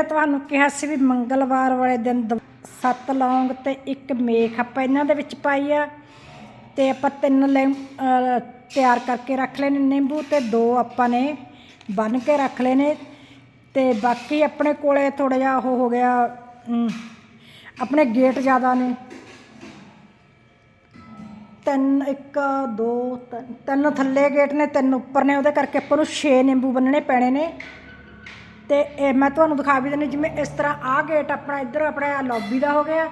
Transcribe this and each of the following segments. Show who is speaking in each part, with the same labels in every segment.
Speaker 1: ਤਾਂ ਤੁਹਾਨੂੰ ਕਿਹਾ ਸੀ ਵੀ ਮੰਗਲਵਾਰ ਵਾਲੇ ਦਿਨ ਦ- ਸੱਤ ਲੌਂਗ ਤੇ ਇੱਕ ਮੇਖ ਆਪਾਂ ਇਹਨਾਂ ਦੇ ਵਿੱਚ ਪਾਈ ਆ। ਤੇ ਆਪਾਂ ਤਿੰਨ ਲੈ ਤਿਆਰ ਕਰਕੇ ਰੱਖ ਲਏ ਨੇ ਨਿੰਬੂ ਤੇ ਦੋ ਆਪਾਂ ਨੇ ਬੰਨ ਕੇ ਰੱਖ ਲਏ ਨੇ। ਤੇ ਬਾਕੀ ਆਪਣੇ ਕੋਲੇ ਥੋੜਾ ਜਿਹਾ ਉਹ ਹੋ ਗਿਆ ਆਪਣੇ ਗੇਟ ਜ਼ਿਆਦਾ ਨੇ। ਤਿੰਨ, ਇੱਕ, ਦੋ, ਤਿੰਨ- ਤਿੰਨ ਥੱਲੇ ਗੇਟ ਨੇ, ਤਿੰਨ ਉੱਪਰ ਨੇ, ਉਹਦੇ ਕਰਕੇ ਆਪਾਂ ਨੂੰ 6 ਨਿੰਬੂ ਬੰਨਣੇ ਪੈਣੇ ਨੇ। ਤੇ ਇਹ ਮੈਂ ਤੁਹਾਨੂੰ ਦਿਖਾ ਵੀ ਦਿੰਦੀ ਜਿਵੇਂ ਇਸ ਤਰ੍ਹਾਂ ਆਹ ਗੇਟ ਆਪਣਾ ਇੱਧਰ ਆਪਣਾ ਲੌਬੀ ਦਾ ਹੋ ਗਿਆ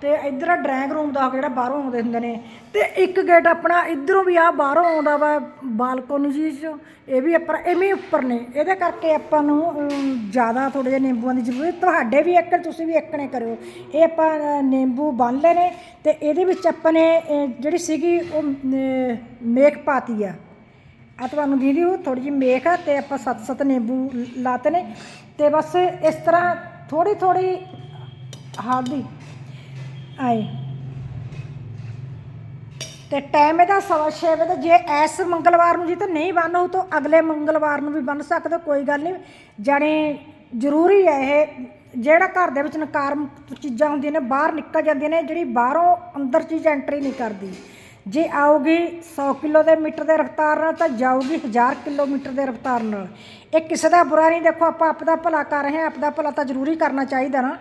Speaker 1: ਤੇ ਇੱਧਰ ਡਰਾਇੰਗ ਰੂਮ ਦਾ ਹੋ ਗਿਆ ਜਿਹੜਾ ਬਾਹਰੋਂ ਆਉਂਦੇ ਹੁੰਦੇ ਨੇ। ਤੇ ਇੱਕ ਗੇਟ ਆਪਣਾ ਇੱਧਰੋਂ ਵੀ ਆ ਬਾਹਰੋਂ ਆਉਂਦਾ ਵਾ ਬਾਲਕੋਨੀ ਜੀ 'ਚੋਂ ਇਹ ਵੀ ਆਪਣਾ ਐਵੇਂ ਉੱਪਰ ਨੇ। ਇਹਦੇ ਕਰਕੇ ਆਪਾਂ ਨੂੰ ਜ਼ਿਆਦਾ ਥੋੜੇ ਜਿਹੇ ਨਿੰਬੂਆਂ ਦੀ ਜ਼ਰੂਰਤ ਤੁਹਾਡੇ ਵੀ ਇੱਕ ਤੁਸੀਂ ਵੀ ਇੱਕ ਨੇ ਕਰਿਓ। ਇਹ ਆਪਾਂ ਨਿੰਬੂ ਬੰਨ ਲਏ ਨੇ ਤੇ ਇਹਦੇ ਵਿੱਚ ਆਪਾਂ ਨੇ ਜਿਹੜੀ ਸੀਗੀ ਉਹ ਅ, ਮੇਖ ਪਾਤੀ ਆ। ਆ ਤੁਹਾਨੂੰ ਦੀਦੀ ਉਹ ਥੋੜੀ ਜਿਹੀ ਮੇਖ ਆ ਤੇ ਆਪਾਂ ਸੱਤ ਸੱਤ ਨਿੰਬੂ ਲਾਤੇ ਨੇ ਤੇ ਬਸ ਇਸ ਤਰ੍ਹਾਂ ਥੋੜੀ ਥੋੜੀ ਹਲਦੀ। ਆਏ। ਤੇ ਟਾਈਮ ਇਹਦਾ ਸਵਾ ਛੇ ਵਜੇ ਦਾ ਜੇ ਐਸ ਮੰਗਲਵਾਰ ਨੂੰ ਜੀ ਤਾਂ ਨਹੀਂ ਬੰਨ ਹੋ ਤਾਂ ਅਗਲੇ ਮੰਗਲਵਾਰ ਨੂੰ ਵੀ ਬੰਨ ਸਕਦੇ ਹੋ, ਕੋਈ ਗੱਲ ਨਹੀਂ। ਜਾਣੀ ਜ਼ਰੂਰੀ ਹੈ ਇਹ ਜਿਹੜਾ ਘਰ ਦੇ ਵਿੱਚ ਨਕਾਰਮਕ ਚੀਜ਼ਾਂ ਹੁੰਦੀਆਂ ਨੇ ਬਾਹਰ ਨਿਕਲ ਜਾਂਦੀਆਂ ਨੇ ਜਿਹੜੀ ਬਾਹਰੋਂ ਅੰਦਰ ਚੀਜ਼ ਐਂਟਰੀ ਨਹੀਂ ਕਰਦੀ। ਜੇ ਆਊਗੀ 100 ਕਿਲੋ ਦੇ ਮੀਟਰ ਦੇ ਰਫ਼ਤਾਰ ਨਾਲ ਤਾਂ ਜਾਊਗੀ 1000 ਕਿਲੋਮੀਟਰ ਦੇ ਰਫ਼ਤਾਰ ਨਾਲ। ਇਹ ਕਿਸੇ ਦਾ ਬੁਰਾ ਨਹੀਂ, ਦੇਖੋ ਆਪਾਂ ਆਪਦਾ ਭਲਾ ਕਰ ਰਹੇ ਹਾਂ ਆਪਦਾ ਭਲਾ ਤਾਂ ਜ਼ਰੂਰੀ ਕਰਨਾ ਚਾਹੀਦਾ ਨਾ।